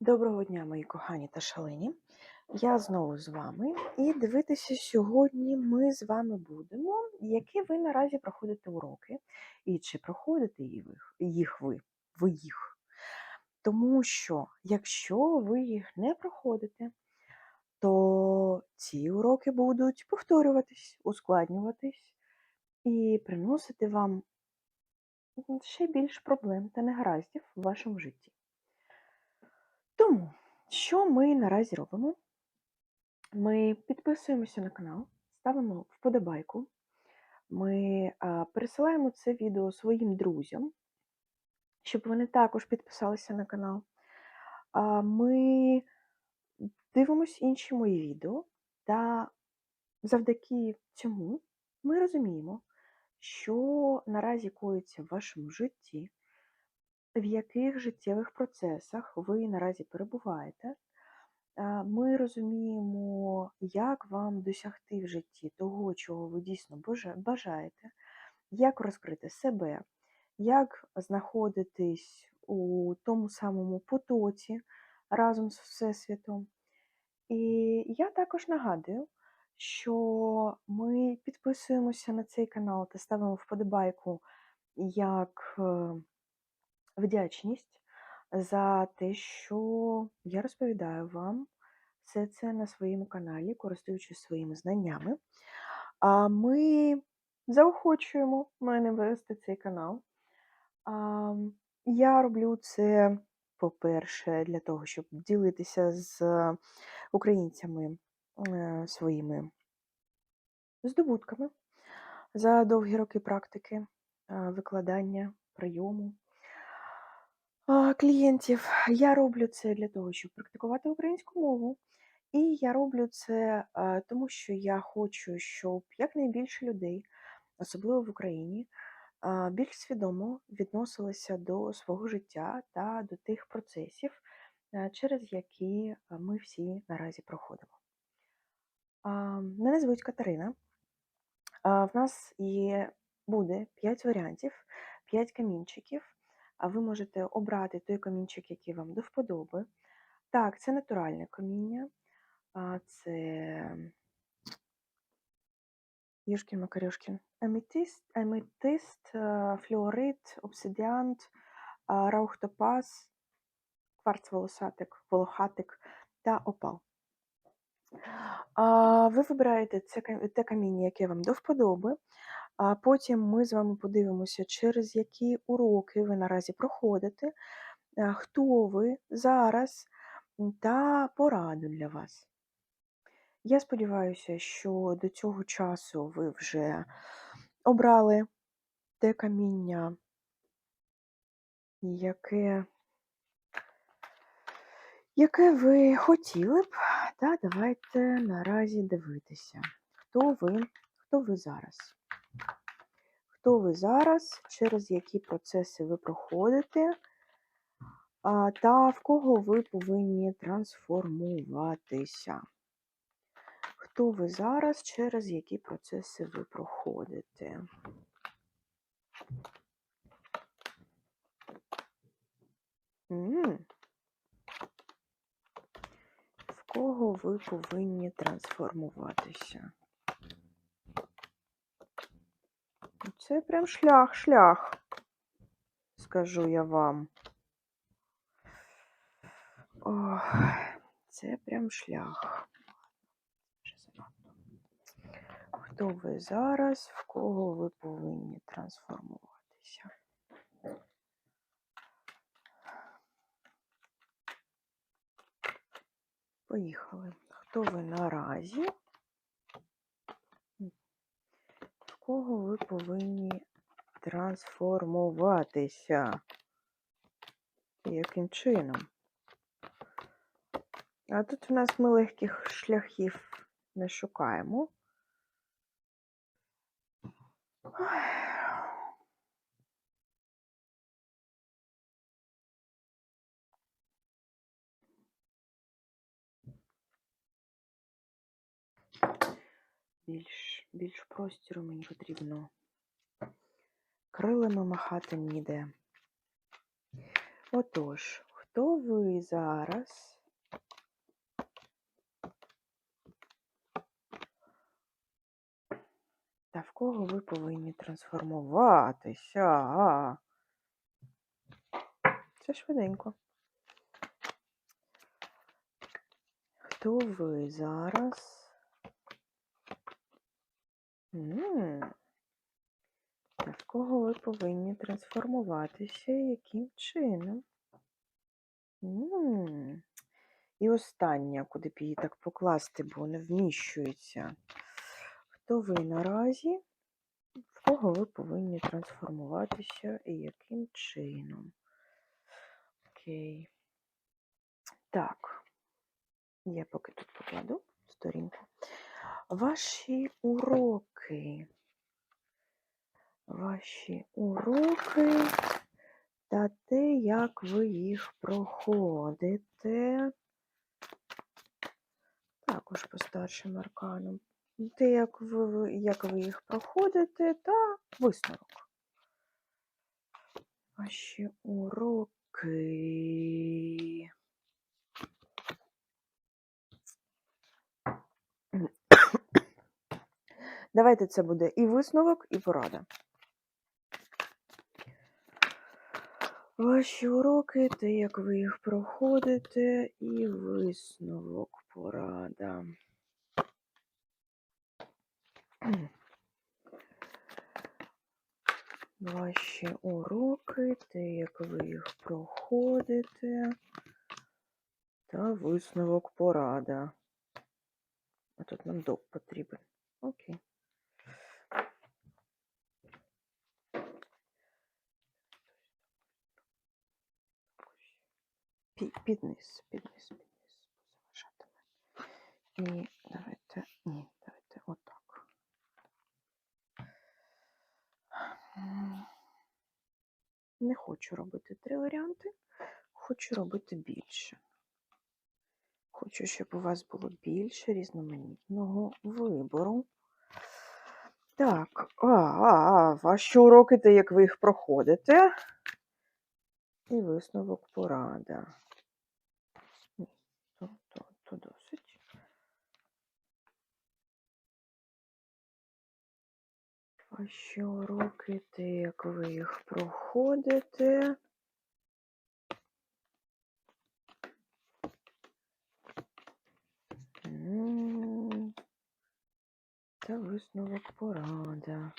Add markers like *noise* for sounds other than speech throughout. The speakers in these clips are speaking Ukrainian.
Доброго дня, мої кохані та шалені. Я знову з вами. І дивитися сьогодні ми з вами будемо, які ви наразі проходите уроки, і чи проходите їх ви, ви їх. Тому що, якщо ви їх не проходите, то ці уроки будуть повторюватись, ускладнюватись і приносити вам ще більш проблем та негараздів в вашому житті. Тому, що ми наразі робимо? Ми підписуємося на канал, ставимо вподобайку, ми пересилаємо це відео своїм друзям, щоб вони також підписалися на канал. Ми дивимося інші мої відео, та завдяки цьому ми розуміємо, що наразі коїться в вашому житті, в яких життєвих процесах ви наразі перебуваєте. Ми розуміємо, як вам досягти в житті того, чого ви дійсно бажаєте, як розкрити себе, як знаходитись у тому самому потоці разом з Всесвітом. І я також нагадую, що ми підписуємося на цей канал та ставимо вподобайку як е, вдячність за те, що я розповідаю вам все це на своєму каналі, користуючись своїми знаннями. А ми заохочуємо мене вести цей канал. А, Я роблю це, по-перше, для того, щоб ділитися з українцями е, своїми здобутками за довгі роки практики, е, викладання, прийому клієнтів. Я роблю це для того, щоб практикувати українську мову. І я роблю це тому, що я хочу, щоб якнайбільше людей, особливо в Україні, більш свідомо відносилися до свого життя та до тих процесів, е, через які ми всі наразі проходимо. Мене звуть Катерина. В нас є, буде 5 варіантів, 5 камінчиків. А ви можете обрати той камінчик, який вам до вподоби. Так, це натуральне каміння. Це Юшкін Макарюшкін. Аметист, аметист, е, флюорит, обсидіант, а, раухтопаз, кварц волосатик, волохатик та опал. Ви вибираєте це, те каміння, яке вам до вподоби. А потім ми з вами подивимося, через які уроки ви наразі проходите, е, хто ви зараз та пораду для вас. Я сподіваюся, що до цього часу ви вже обрали те каміння, яке, яке ви хотіли б. Та давайте наразі дивитися, хто ви, хто ви зараз. Хто ви зараз, через які процеси ви проходите, та в кого ви повинні трансформуватися. Хто ви зараз, через які процеси ви проходите? В кого ви повинні трансформуватися? Це прям шлях, шлях, скажу я вам. Ох, це прям шлях. Хто ви зараз, в кого ви повинні трансформуватися? Поїхали. Хто ви наразі? В кого ви повинні трансформуватися? Яким чином? А тут у нас ми легких шляхів не шукаємо. Більш, більш простіру мені потрібно. Крилами махати ніде. Отож, хто ви зараз? Та в кого ви повинні трансформуватися? Це швиденько. Хто ви зараз? М. Та в кого ви повинні трансформуватися? Яким чином? М. І остання, куди б її так покласти, бо не вміщується. Хто ви наразі? В кого ви повинні трансформуватися і яким чином? Окей. Так. Я поки тут покладу сторінку. Ваші уроки. Ваші уроки та те, як ви їх проходите. Також по старшим арканам. Те, як ви, як ви їх проходите, та висновок. Ваші уроки. Давайте це буде і висновок, і порада. Ваші уроки, те, як ви їх проходите, і висновок, порада. Ваші уроки, те, як ви їх проходите, та висновок, порада. А тут нам доп потрібен. Окей. Під низ, під низ, під низ. Заважатиме. І давайте, ні, давайте отак. Не хочу робити три варіанти, хочу робити більше. Хочу, щоб у вас було більше різноманітного вибору. Так, а, а, а, ваші уроки, те, як ви їх проходите. І висновок порада. Ні, то, то, то досить. Ваші уроки, те, як ви їх проходите. Та висновок порада.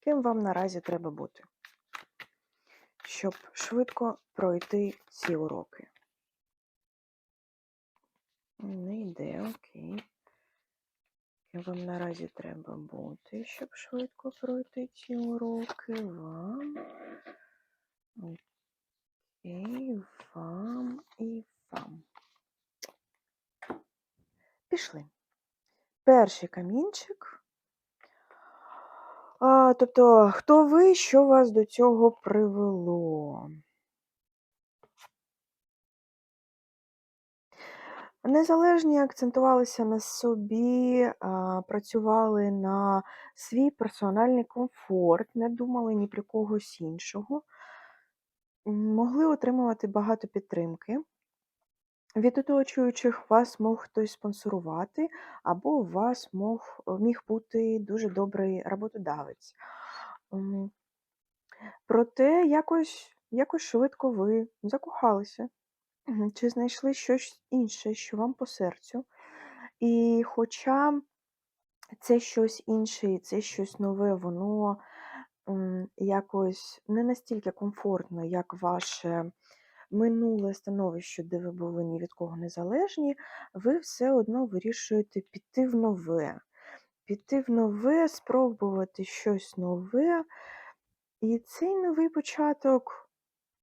Ким вам наразі треба бути, щоб швидко пройти ці уроки? Не йде, окей. Ким вам наразі треба бути, щоб швидко пройти ці уроки? Вам. Окей, вам і вам. Пішли. Перший камінчик. А, тобто, хто ви, що вас до цього привело? Незалежні акцентувалися на собі, працювали на свій персональний комфорт, не думали ні про когось іншого, могли отримувати багато підтримки. Від оточуючих вас мог хтось спонсорувати, або у вас мог, міг бути дуже добрий роботодавець. Проте якось, якось швидко ви закохалися. Чи знайшли щось інше, що вам по серцю? І хоча це щось інше, це щось нове, воно якось не настільки комфортно, як ваше минуле становище, де ви були ні від кого незалежні, ви все одно вирішуєте піти в нове. Піти в нове, спробувати щось нове. І цей новий початок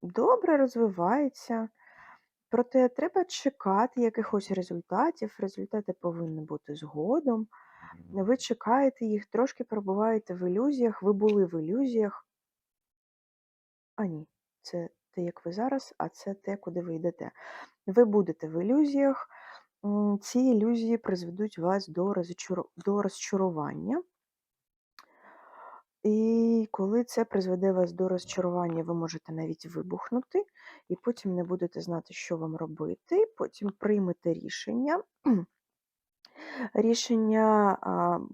добре розвивається. Проте треба чекати якихось результатів. Результати повинні бути згодом. Ви чекаєте їх, трошки перебуваєте в ілюзіях, ви були в ілюзіях. А ні, це те, як ви зараз, а це те, куди ви йдете. Ви будете в ілюзіях, ці ілюзії призведуть вас до розчару- до розчарування. І коли це призведе вас до розчарування, ви можете навіть вибухнути, і потім не будете знати, що вам робити. Потім приймете рішення. *clears throat* Рішення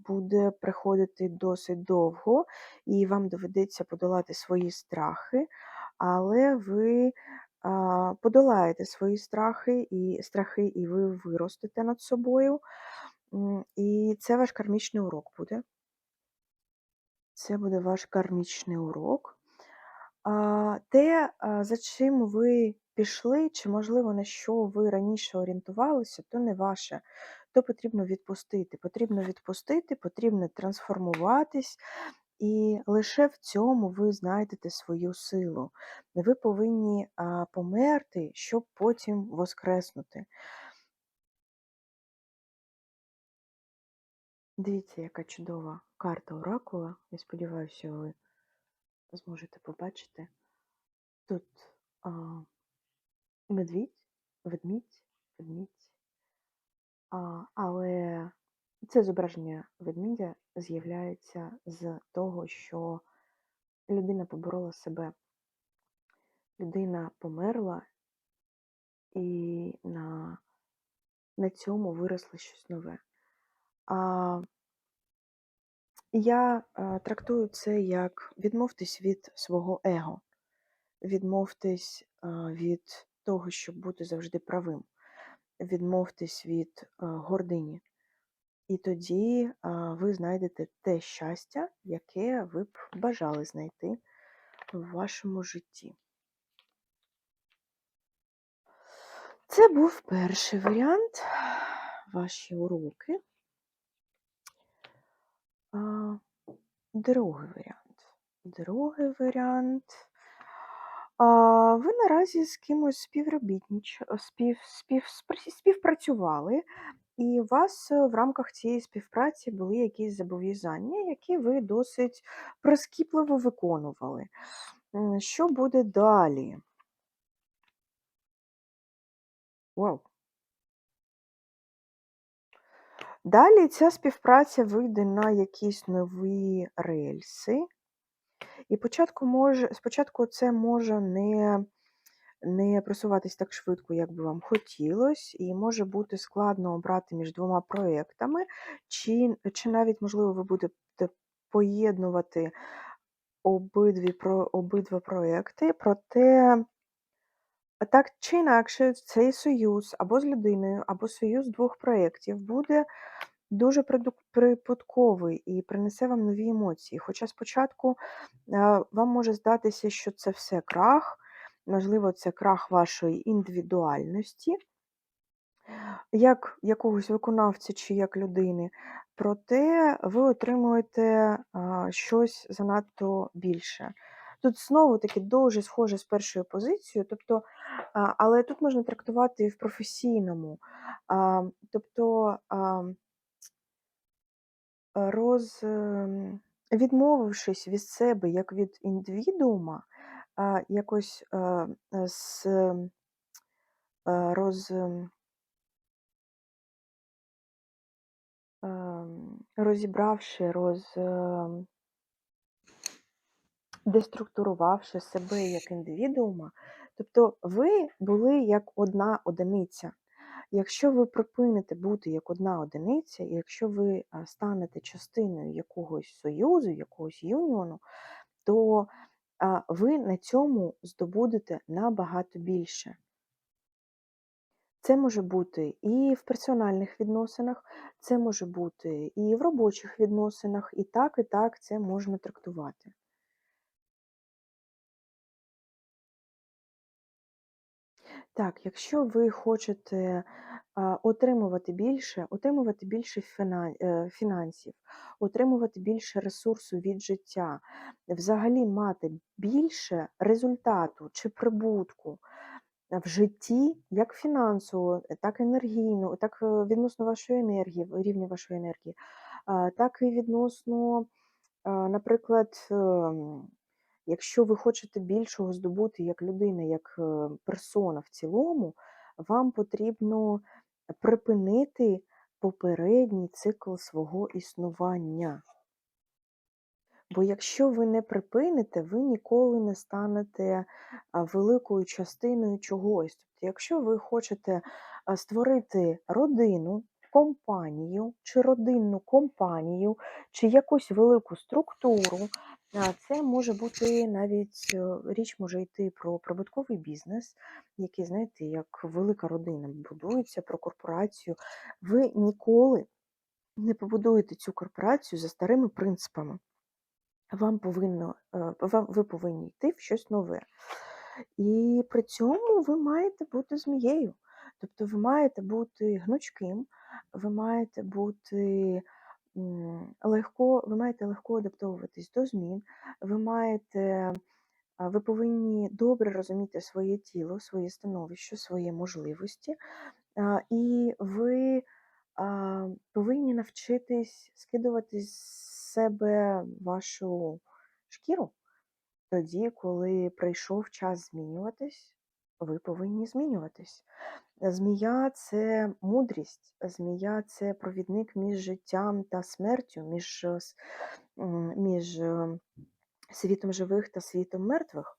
буде приходити досить довго, і вам доведеться подолати свої страхи, але ви подолаєте свої страхи і страхи, і ви виростете над собою. І це ваш кармічний урок буде. Це буде ваш кармічний урок. Те, за чим ви пішли, чи, можливо, на що ви раніше орієнтувалися, то не ваше. То потрібно відпустити. Потрібно відпустити, потрібно трансформуватись, і лише в цьому ви знайдете свою силу. Ви повинні померти, щоб потім воскреснути. Дивіться, яка чудова карта Оракула. Я сподіваюся, ви зможете побачити. Тут а, медвідь, ведмідь, ведмідь. А, але це зображення ведмідя з'являється з того, що людина поборола себе. Людина померла, і на, на цьому виросло щось нове. А, я а, трактую це як відмовтесь від свого его, відмовтесь а, від того, щоб бути завжди правим, відмовтесь від а, гордині. І тоді ви знайдете те щастя, яке ви б бажали знайти в вашому житті. Це був перший варіант, ваші уроки. Другий варіант. Другий варіант. Ви наразі з кимось співробітніч... спів... Спів... співпрацювали, і у вас е, в рамках цієї співпраці були якісь зобов'язання, які ви досить прискіпливо виконували. Що буде далі? Вау. Далі ця співпраця вийде на якісь нові рельси. І початку може, спочатку це може не, не просуватись так швидко, як би вам хотілося, і може бути складно обрати між двома проєктами, чи, чи навіть, можливо, ви будете поєднувати обидві, про, обидва проєкти, проте так чи інакше цей союз або з людиною, або союз двох проєктів буде дуже прибутковий і принесе вам нові емоції. Хоча спочатку е, вам може здатися, що це все крах, можливо, це крах вашої індивідуальності, як якогось виконавця чи як людини, проте ви отримуєте щось занадто більше. Тут знову таки дуже схоже з першою позицією, тобто, але тут можна трактувати і в професійному. Тобто роз, ем, відмовившись від себе як від індивідуума, а, якось е, е, з е, роз. ем, розібравши, роз, ем, деструктурувавши себе як індивідуума, тобто ви були як одна одиниця. Якщо ви припините бути як одна одиниця, і якщо ви станете частиною якогось союзу, якогось юніону, то а, ви на цьому здобудете набагато більше. Це може бути і в персональних відносинах, це може бути і в робочих відносинах, і так, і так це можна трактувати. Так, якщо ви хочете отримувати більше, отримувати більше е, фінансів, отримувати більше ресурсу від життя, взагалі мати більше результату чи прибутку в житті, як фінансово, так енергійно, так е, відносно вашої енергії, рівня вашої енергії, так і відносно, наприклад, ем, Якщо ви хочете більшого здобути як людина, як е, персона в цілому, вам потрібно припинити попередній цикл свого існування. Бо якщо ви не припините, ви ніколи не станете великою частиною чогось. Тобто, якщо ви хочете створити родину, компанію, чи родинну компанію, чи якусь велику структуру, це може бути навіть е, річ може йти про прибутковий бізнес, який, знаєте, як велика родина будується про корпорацію. Ви ніколи не побудуєте цю корпорацію за старими принципами вам повинно, е, вам, ви повинні йти в щось нове. І при цьому ви маєте бути змією. Тобто ви маєте бути гнучким, ви маєте бути легко, ви маєте легко адаптовуватись до змін, ви маєте, ви повинні добре розуміти своє тіло, своє становище, свої можливості, і ви повинні навчитись скидувати з себе вашу шкіру. Тоді, коли прийшов час змінюватись, ви повинні змінюватись. Змія це мудрість, змія це провідник між життям та смертю, між між е, світом живих та світом мертвих.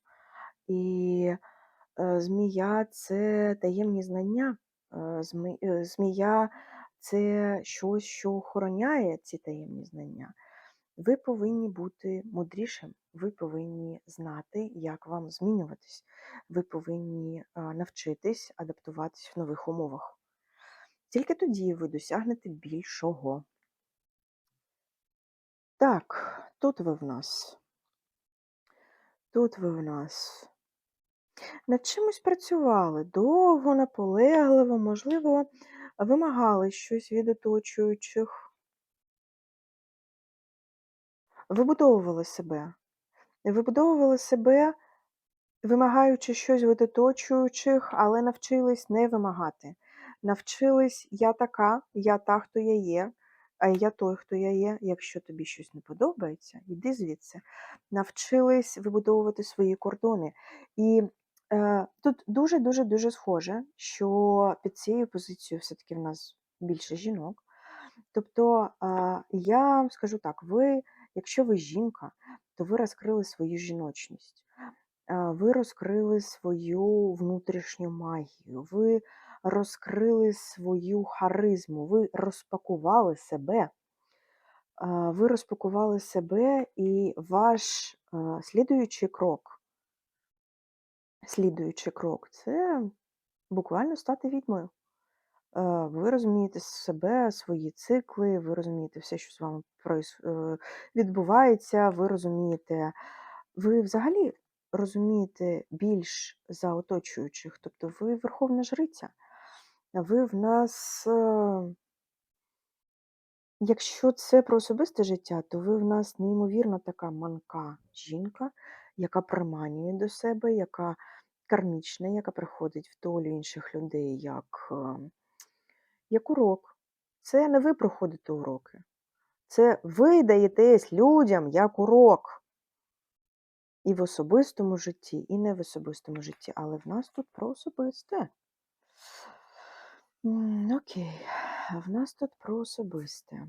І е, змія це таємні знання. Е, змія це щось, що охороняє ці таємні знання. Ви повинні бути мудрішим, ви повинні знати, як вам змінюватись, ви повинні навчитись адаптуватись в нових умовах. Тільки тоді ви досягнете більшого. Так, тут ви в нас. Тут ви в нас. Над чимось працювали довго, наполегливо, можливо, вимагали щось від оточуючих, вибудовували себе. Вибудовували себе, вимагаючи щось від оточуючих, але навчились не вимагати. Навчились я така, я та, хто я є, а я той, хто я є. Якщо тобі щось не подобається, йди звідси. Навчились вибудовувати свої кордони. І е, тут дуже-дуже дуже схоже, що під цією позицією все-таки в нас більше жінок. Тобто, е, я скажу так, ви Якщо ви жінка, то ви розкрили свою жіночність, ви розкрили свою внутрішню магію, ви розкрили свою харизму, ви розпакували себе. Ви розпакували себе і ваш слідуючий крок. Слідуючий крок це буквально стати відьмою. Ви розумієте себе, свої цикли, ви розумієте все, що з вами е, відбувається, ви розумієте, ви взагалі розумієте більш за оточуючих, тобто ви верховна жриця. Ви в нас, якщо це про особисте життя, то ви в нас неймовірно така манка жінка, яка приманює до себе, яка кармічна, яка приходить в долю інших людей як як урок. Це не ви проходите уроки. Це ви даєтесь людям як урок. І в особистому житті, і не в особистому житті. Але в нас тут про особисте. Окей, в нас тут про особисте.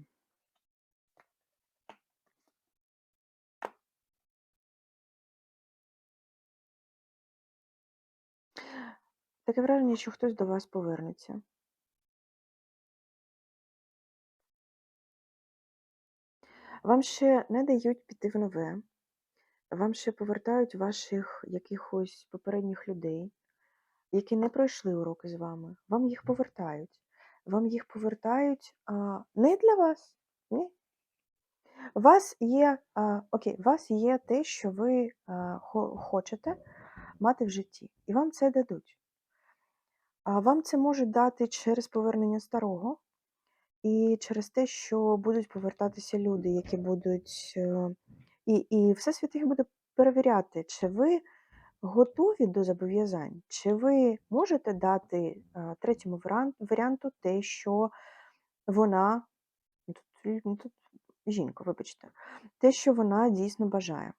Таке враження, що хтось до вас повернеться. Вам ще не дають піти в нове, вам ще повертають ваших якихось попередніх людей, які не пройшли уроки з вами. Вам їх повертають. Вам їх повертають а, не для вас. Ні. У вас є а, окей, у вас є те, що ви а, хочете мати в житті, і вам це дадуть. А вам це можуть дати через повернення старого, і через те, що будуть повертатися люди, які будуть. Е, і і Всесвіт їх буде перевіряти, чи ви готові до зобов'язань, чи ви можете дати е, третьому варіанту те, що вона, ну, тут, ну, тут жінка, вибачте, те, що вона дійсно бажає.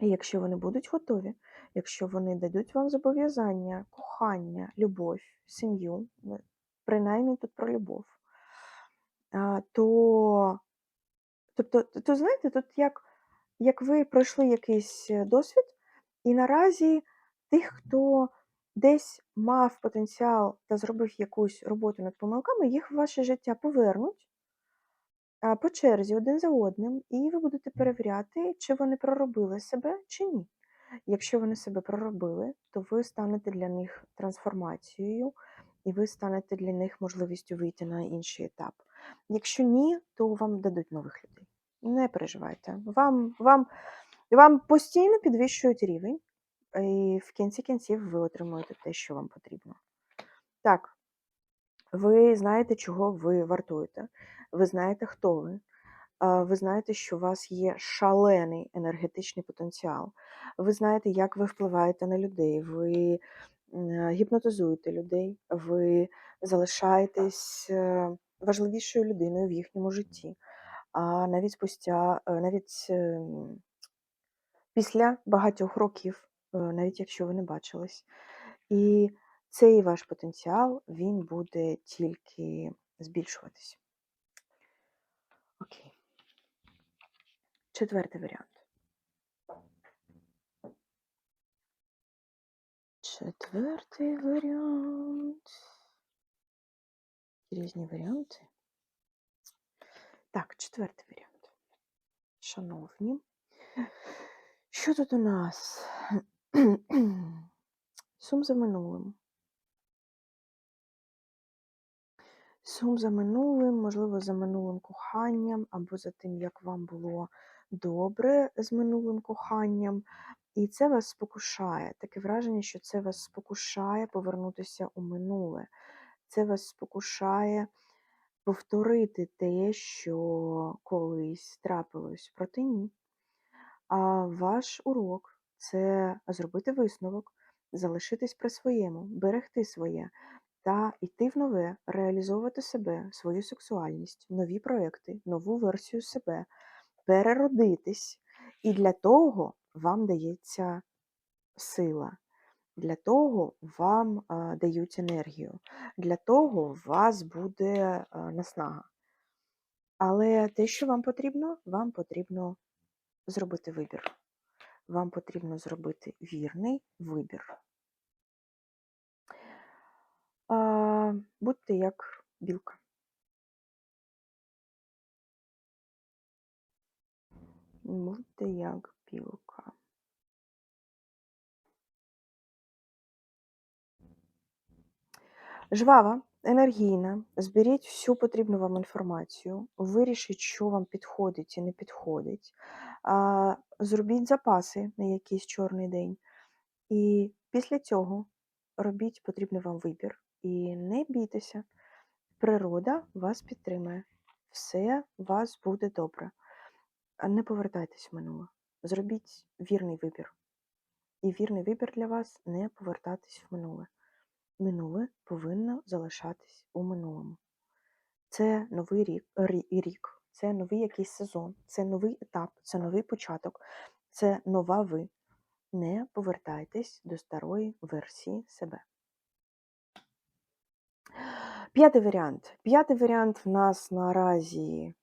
І якщо вони будуть готові, якщо вони дадуть вам зобов'язання, кохання, любов, сім'ю, ну, принаймні тут про любов, а, то, тобто, то знаєте, тут як, як ви пройшли якийсь е, досвід, і наразі тих, хто десь мав потенціал та зробив якусь роботу над помилками, їх в ваше життя повернуть по черзі один за одним, і ви будете перевіряти, чи вони проробили себе, чи ні. Якщо вони себе проробили, то ви станете для них трансформацією, і ви станете для них можливістю вийти на інший етап. Якщо ні, то вам дадуть нових людей. Не переживайте. Вам, вам, вам постійно підвищують рівень, і в кінці кінців ви отримуєте те, що вам потрібно. Так, ви знаєте, чого ви вартуєте. Ви знаєте, хто ви. Ви знаєте, що у вас є шалений енергетичний потенціал. Ви знаєте, як ви впливаєте на людей. Ви гіпнотизуєте людей, ви залишаєтесь е, важливішою людиною в їхньому житті. А навіть спустя, е, навіть ем, після багатьох років, е, навіть якщо ви не бачились. І цей ваш потенціал він буде тільки збільшуватись. Окей. Четвертий варіант. Четвертий варіант. Різні варіанти. Так, четвертий варіант. Шановні. Що тут у нас? Сум за минулим. Сум за минулим, можливо, за минулим коханням, або за тим, як вам було добре з минулим коханням. І це вас спокушає. Таке враження, що це вас спокушає повернутися у минуле. Це вас спокушає повторити те, що колись трапилось. Проте ні. А ваш урок це зробити висновок, залишитись при своєму, берегти своє та йти в нове, реалізовувати себе, свою сексуальність, нові проекти, нову версію себе, переродитись. І для того вам дається сила. Для того вам дають енергію, для того у вас буде наснага. Але те, що вам потрібно, вам потрібно зробити вибір. Вам потрібно зробити вірний вибір. Будьте як білка. Будьте як білка. Жвава, енергійна, зберіть всю потрібну вам інформацію, вирішіть, що вам підходить і не підходить. Зробіть запаси на якийсь чорний день. І після цього робіть потрібний вам вибір. І не бійтеся, природа вас підтримує. Все у вас буде добре. Не повертайтесь в минуле. Зробіть вірний вибір. І вірний вибір для вас не повертатись в минуле. Минуле повинно залишатись у минулому. Це новий рік, рік, це новий якийсь сезон, це новий етап, це новий початок, це нова ви. Не повертайтесь до старої версії себе. П'ятий варіант. П'ятий варіант в нас наразі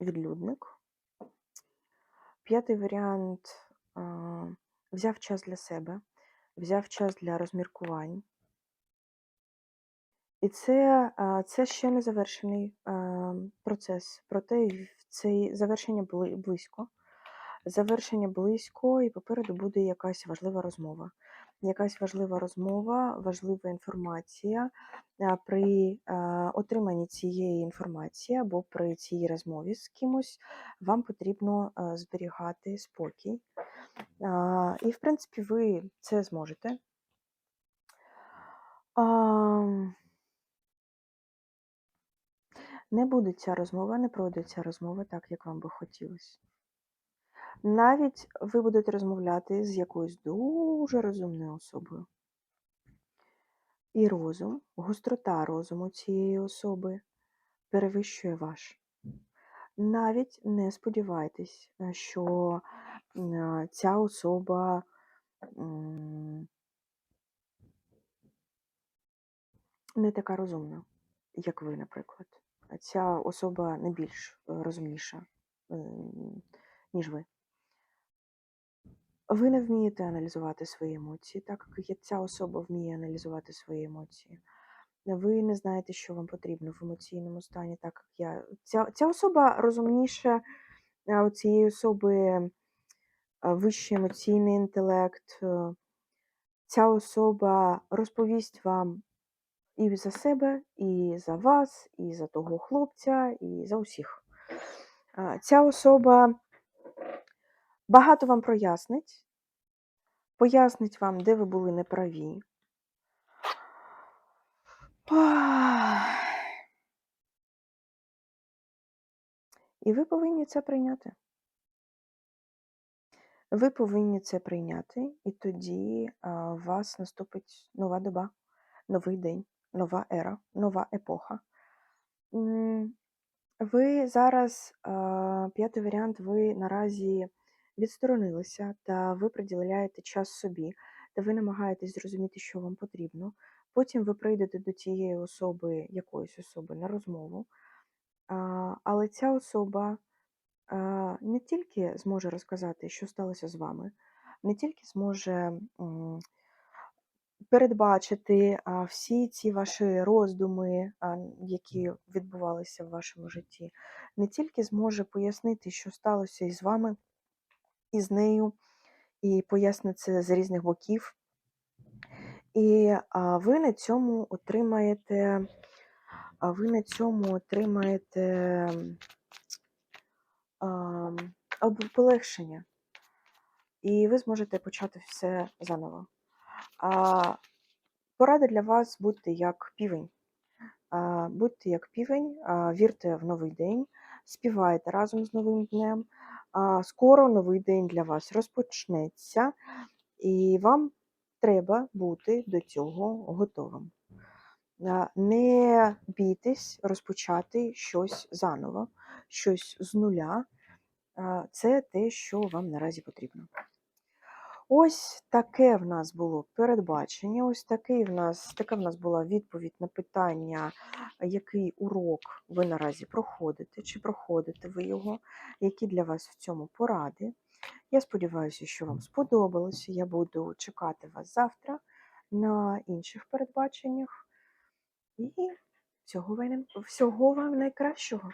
відлюдник. П'ятий варіант взяв час для себе, взяв час для розміркувань. І це, це ще не завершений процес, проте цей завершення близько. Завершення близько, і попереду буде якась важлива розмова. Якась важлива розмова, важлива інформація. При отриманні цієї інформації або при цій розмові з кимось вам потрібно зберігати спокій. І, в принципі, ви це зможете. Не буде ця розмова, не пройде ця розмова так, як вам би хотілося. Навіть ви будете розмовляти з якоюсь дуже розумною особою. І розум, гострота розуму цієї особи перевищує ваш. Навіть не сподівайтесь, е, що ця особа не така розумна, як ви, наприклад. Ця особа не більш розумніша, ніж ви. Ви не вмієте аналізувати свої емоції, так як ця особа вміє аналізувати свої емоції. Ви не знаєте, що вам потрібно в емоційному стані, так як я. Ця, ця особа розумніша, у цієї особи вищий емоційний інтелект. Ця особа розповість вам і за себе, і за вас, і за того хлопця, і за усіх. Ця особа багато вам прояснить, пояснить вам, де ви були неправі. І ви повинні це прийняти. Ви повинні це прийняти, і тоді у вас наступить нова доба, новий день, нова ера, нова епоха. Ви зараз, п'ятий варіант, ви наразі відсторонилися та ви приділяєте час собі, та ви намагаєтесь зрозуміти, що вам потрібно. Потім ви прийдете до тієї особи, якоїсь особи на розмову, але ця особа не тільки зможе розказати, що сталося з вами, не тільки зможе передбачити всі ці ваші роздуми, які відбувалися в вашому житті, не тільки зможе пояснити, що сталося із вами, і з нею, і пояснить це з різних боків. І ви на цьому отримаєте, ви на цьому отримаєте полегшення, і ви зможете почати все заново. А, порада для вас будьте як півень. А, будьте як півень, а, вірте в новий день, співайте разом з новим днем. А, скоро новий день для вас розпочнеться, і вам треба бути до цього готовим. Не бійтесь розпочати щось заново, щось з нуля. Це те, що вам наразі потрібно. Ось таке в нас було передбачення, ось такий в нас, така в нас була відповідь на питання, який урок ви наразі проходите, чи проходите ви його, які для вас в цьому поради. Я сподіваюся, що вам сподобалося. Я буду чекати вас завтра на інших передбаченнях. І всього вам, найкращого.